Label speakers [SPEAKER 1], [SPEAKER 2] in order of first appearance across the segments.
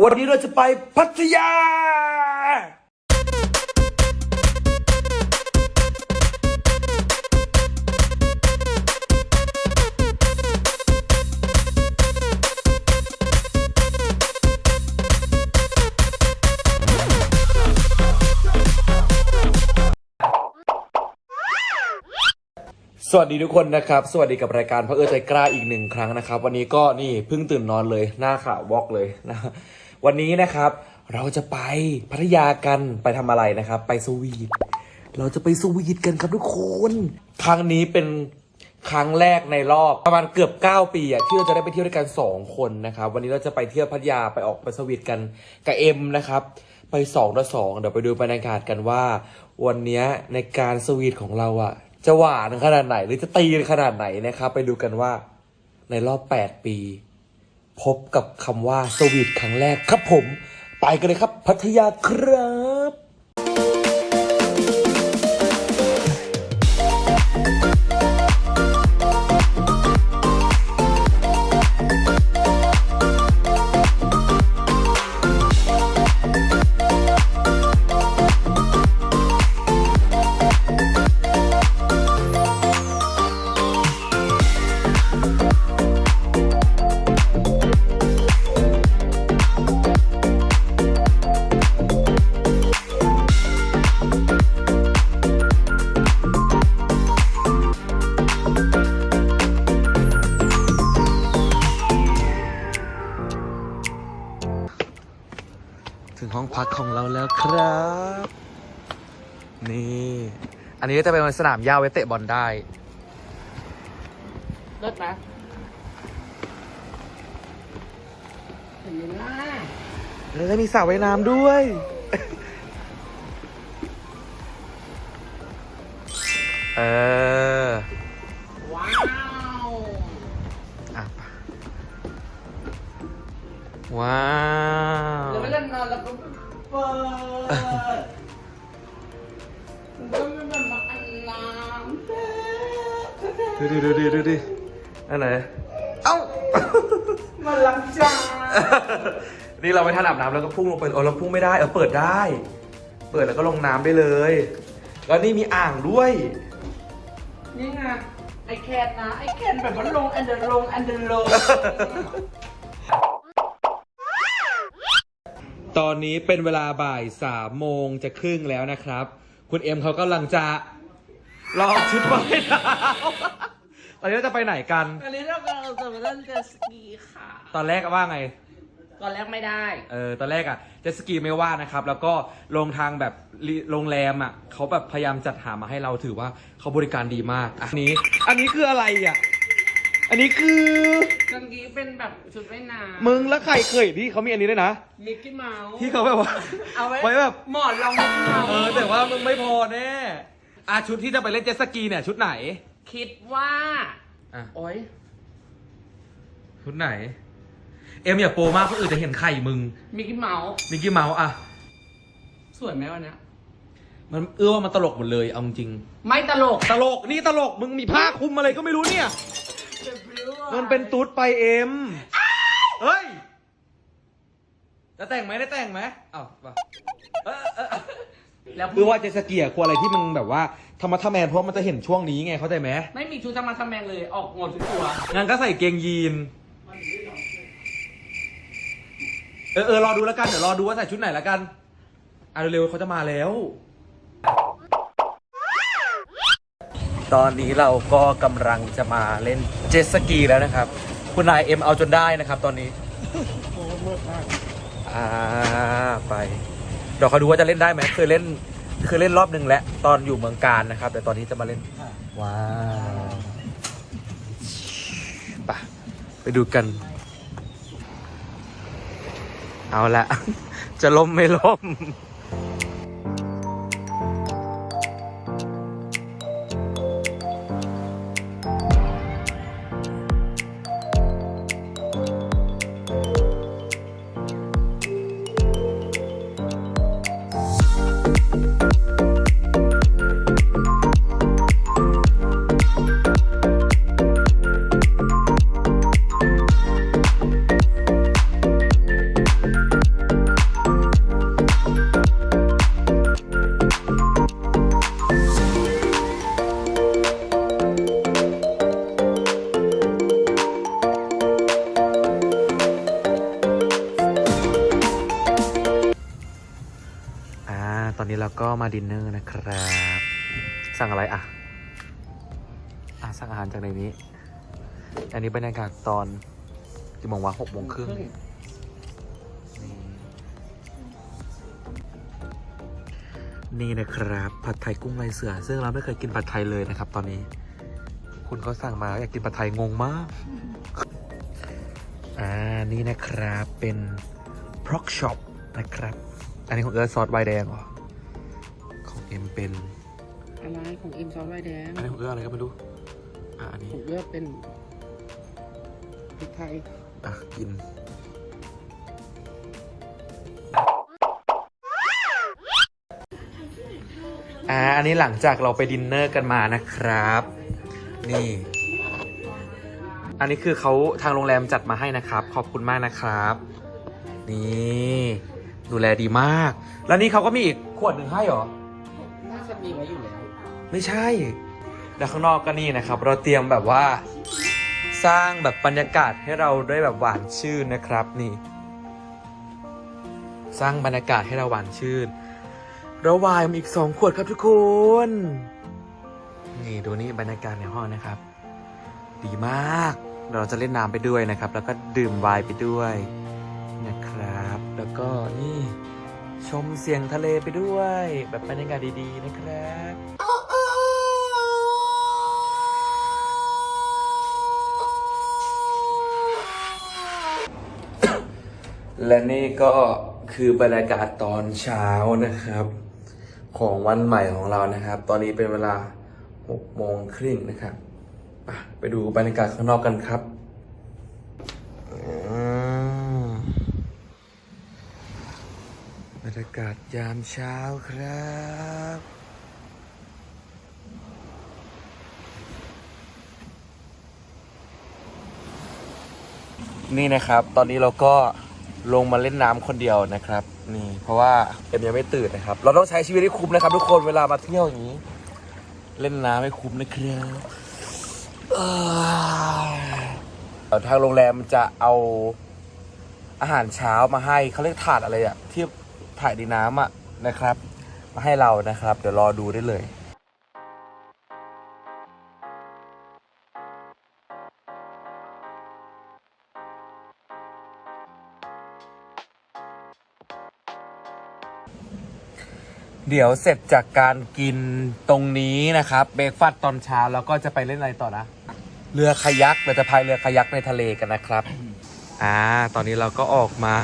[SPEAKER 1] วันนี้เราจะไปพัทยา สวัสดีทุกคนนะครับ สวัสดีกับรายการพระเออใจกล้าอีกหนึ่งครั้งนะครับ วันนี้ก็นี่เพิ่งตื่นนอนเลยหน้าขาววอกเลยนะ วันนี้นะครับ เราจะไปพัทยากันไปทำอะไรนะครับ ไปสวีทเราจะไปสวีทกันครับทุกคน ครั้งนี้เป็นครั้งแรกในรอบประมาณเกือบ 9 ปีอะที่เราจะได้ไปเที่ยวด้วยกัน 2 คนนะครับ วันนี้เราจะไปเที่ยวพัทยาไปออกไปสวีทกันกับเอ็มนะครับ ไป2ต่อ2เดี๋ยวไปดูบรรยากาศกันว่า วันนี้ในการสวีทของเราอะจะหวานขนาดไหน หรือจะตีขนาดไหนนะครับ ไปดูกันว่าในรอบ 8 ปี พบกับคำว่าสวีทครั้งแรกครับผม ไปกันเลยครับ พัทยาครับ พักของเราแล้วครับ นี่ อันนี้ก็จะเป็นสนามหญ้าไว้เตะบอลได้
[SPEAKER 2] เลิศนะเห็นไหมล่ะ
[SPEAKER 1] แล้วก็มีสระว่ายน้ำด้วย เออ
[SPEAKER 2] เปิดก็มันแบบมาอันน้ำ
[SPEAKER 1] ดูดิดูดิดูดิอันไหน เอ้า
[SPEAKER 2] มันล้างจาน
[SPEAKER 1] นี่เราไปท่าอาบน้ำแล้วก็พุ่งลงไปเออเราพุ่งไม่ได้เออเปิดได้ เปิดแล้วก็ลงน้ำได้เลย แล้วนี่มีอ่างด้วย
[SPEAKER 2] นี่ไงไอแคนนะไอแคนแบบว่าลงอันเดอร์ลงอันเดอร์ลง
[SPEAKER 1] ตอนนี้เป็นเวลาบ่ายสามโมงจะครึ่งแล้วนะครับ คุณเอ็มเขากำลังจะลองชุดว่ายน้ำตอนนี้เราจะไปไหนกัน
[SPEAKER 2] อันนี้เรากำลังจะมาเล่นเจตสกีค่ะ
[SPEAKER 1] ตอนแรกว่าไง
[SPEAKER 2] ตอนแรกไม่ได้
[SPEAKER 1] เออ ตอนแรกอะเจ็ตสกีไม่ว่านะครับ แล้วก็ลงทางแบบริโรงแรมอะเขาแบบพยายามจัดหามาให้เราถือว่าเขาบริการดีมาก อันนี้ อันนี้คืออะไรอะ อันนี้คือ
[SPEAKER 2] ตอนนี้เป็นแบบชุดว่ายน้
[SPEAKER 1] มึงแล้วใครเคยเห็นที่เขามีอันนี้ด้วยนะำ
[SPEAKER 2] มิกกี้เมาส์
[SPEAKER 1] ที่เขาแบบว่า
[SPEAKER 2] เอาไว้
[SPEAKER 1] ไว้แบบ
[SPEAKER 2] หมอนรองมิกกี้เมาส์
[SPEAKER 1] เออแต่ว่ามึงไม่พอแน่อาชุดที่จะไปเล่นเจ็ตสกีเนี่ยชุดไหน
[SPEAKER 2] คิดว่า
[SPEAKER 1] อะ
[SPEAKER 2] โอ๊ย
[SPEAKER 1] ชุดไหน เอ็มอย่าโปรมากคนอื่นจะเห็นไข่มึง
[SPEAKER 2] มิกกี้เมาส์
[SPEAKER 1] มิกกี้เมาส์อะ
[SPEAKER 2] สวยไหมวันเนี้ย
[SPEAKER 1] มันเอื้อว่ามันตลกหมดเลยเอาจริง
[SPEAKER 2] ไม่ตลก
[SPEAKER 1] ตลกนี่ตลกมึงมีผ้าคลุมอะไรก็ไม่รู้เนี่ย มันเป็นตูดไปเอ็มเฮ้ย จะแต่งไหมได้แต่งไหมอ้าวว่ะเออเออเออ
[SPEAKER 2] แล้ว
[SPEAKER 1] คือว่าเจตสกีอะควรอะไรที่มึงแบบว่าธรรมะทะแมนเพราะมันจะเห็นช่วงนี้ไงเข้าใจไหม
[SPEAKER 2] ไม่มีชุดธรรมะทำแมงเลยออกหมดทุกตัว
[SPEAKER 1] งั้นก็ใส่เกงยีน เออเออรอดูแล้วกัน เดี๋ยวรอดูว่าใส่ชุดไหนแล้วกัน อะเร็วๆเขาจะมาแล้ว ตอนนี้เราก็กำลังจะมาเล่นเจ็ตสกีแล้วนะครับ คุณนายเอ็มเอาจนได้นะครับตอนนี้อ่าไปเดี๋ยวเขาดูว่าจะเล่นได้ไหมเคยเล่นเคยเล่นรอบหนึ่งแล้วตอนอยู่เมืองการนะครับ แต่ตอนนี้จะมาเล่นว้าวไปไปดูกัน เอาละจะล่มไม่ล่ม อนนี้เราก็มาดินเนอร์นะครับ สั่งอะไรอะ อะ สั่งอาหารจากในนี้ อันนี้บรรยากาศตอนกี่โมงวะหกโมงครึ่งนี่นะครับ ผัดไทยกุ้งลายเสือ ซึ่งเราไม่เคยกินผัดไทยเลยนะครับ ตอนนี้ คุณเขาสั่งมาอยากกินผัดไทยงงมาก อ่า นี่นะครับ เป็น p r o c Shop นะครับ อันนี้ของเอิร์ธซอสไวน์แดงเหรอ เอ็มเป็น
[SPEAKER 2] อะไรของเอ็มซอสไวน์แดง
[SPEAKER 1] อันนี้ของเอิร์ธอะไรก็ไม่รู้อะอันนี้
[SPEAKER 2] ของเลือกเป็นพริกไทย
[SPEAKER 1] อะกินอ่าอันนี้หลังจากเราไปดินเนอร์กันมานะครับ นี่ อันนี้คือเขาทางโรงแรมจัดมาให้นะครับ ขอบคุณมากนะครับ นี่ ดูแลดีมาก แล้วนี่เขาก็มีอีกขวดหนึ่งให้เหรอ
[SPEAKER 2] น่าจะ มีไว้อยู่แล้ว
[SPEAKER 1] ไม่ใช่ แล้วข้างนอกก็นี่นะครับ เราเตรียมแบบว่า สร้างแบบบรรยากาศให้เราได้แบบหวานชื่นนะครับนี่ สร้างบรรยากาศให้เราหวานชื่นเราวายมาอีกสองขวดครับทุกคนนี่ดูนี่บรรยากาศในห้องนะครับ ดีมาก เราจะเล่นน้ำไปด้วยนะครับ แล้วก็ดื่มไวน์ไปด้วยนะครับ แล้วก็นี่ ชมเสียงทะเลไปด้วย แบบบรรยากาศดีๆนะครับและนี่ก็คือบรรยากาศตอนเช้านะครับ ของวันใหม่ของเรานะครับ ตอนนี้เป็นเวลา6โมงครึ่งนะครับไปไปดูบรรยากาศข้างนอกกันครับอืมบ รรยากาศยามเช้าครับ นี่นะครับ ตอนนี้เราก็ลงมาเล่นน้ำคนเดียวนะครับ นี่ เพราะว่าเอ็มยังไม่ตื่นนะครับ เราต้องใช้ชีวิตให้คุ้มนะครับ ทุกคนเวลามาเที่ยวอย่างนี้ เล่นน้ำให้คุ้มนะครับอ้ยทางโรงแรมจะเอาอาหารเช้ามาให้เขาเรียกถาดอะไรอะที่ ถ่ายในน้ำอะนะครับ มาให้เรานะครับ เดี๋ยวรอดูได้เลยเดี๋ยวเสร็จจากการกินตรงนี้นะครับเบรกฟาสต์ตอนเช้าแล้วก็จะไปเล่นอะไรต่อนะ เรือคายักเราจะพายเรือคายักในทะเลกันนะครับ อ่า ตอนนี้เราก็ออกมา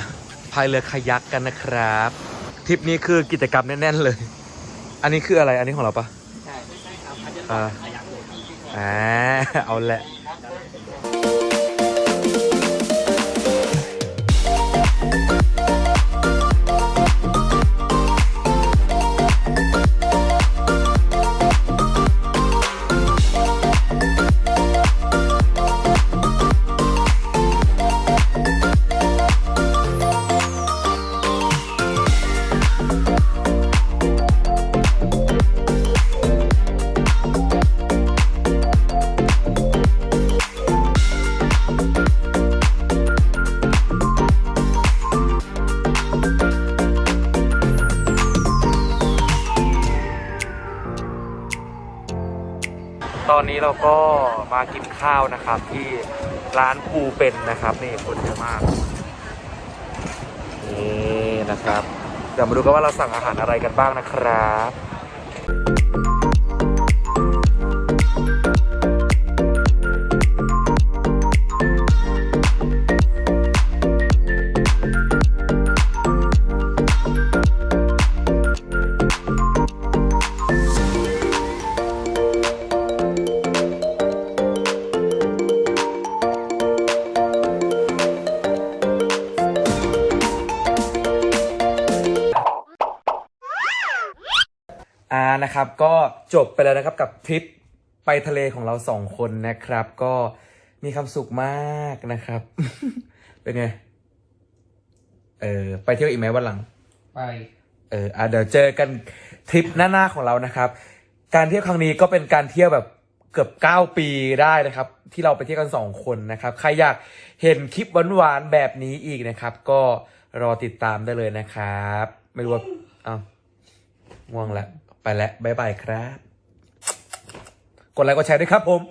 [SPEAKER 1] พายเรือคายักกันนะครับ ทริปนี้คือกิจกรรมแน่นๆเลย อันนี้คืออะไร อันนี้ของเราปะ
[SPEAKER 2] ใช่ใช่ครับอาจจะ
[SPEAKER 1] อ่า
[SPEAKER 2] ขยักเลยครับ
[SPEAKER 1] อ่าเอาแหละ ตอนนี้เราก็มากินข้าวนะครับ ที่ร้านปูเป็นนะครับ นี่คนเยอะมากนี่นะครับเดี๋ยวมาดูกันว่าเราสั่งอาหารอะไรกันบ้างนะครับ อ่านะครับก็จบไปแล้วนะครับกับทริปไปทะเลของเราสองคนนะครับ ก็มีความสุขมากนะครับ เป็นไง เออไปเที่ยวอีกไหมวันหลัง
[SPEAKER 2] ไป
[SPEAKER 1] เอออะเดี๋ยวเจอกันทริปหน้าๆของเรานะครับ การเที่ยวครั้งนี้ก็เป็นการเที่ยวแบบเกือบเก้าปีได้นะครับ ที่เราไปเที่ยวกันสองคนนะครับ ใครอยากเห็นคลิปหวานๆแบบนี้อีกนะครับ ก็รอติดตามได้เลยนะครับ ไม่รู้ว่าอ้าวง่วงแล้วไป แล้วบ๊ายบายครับ กดไลค์กดแชร์ด้วยครับผม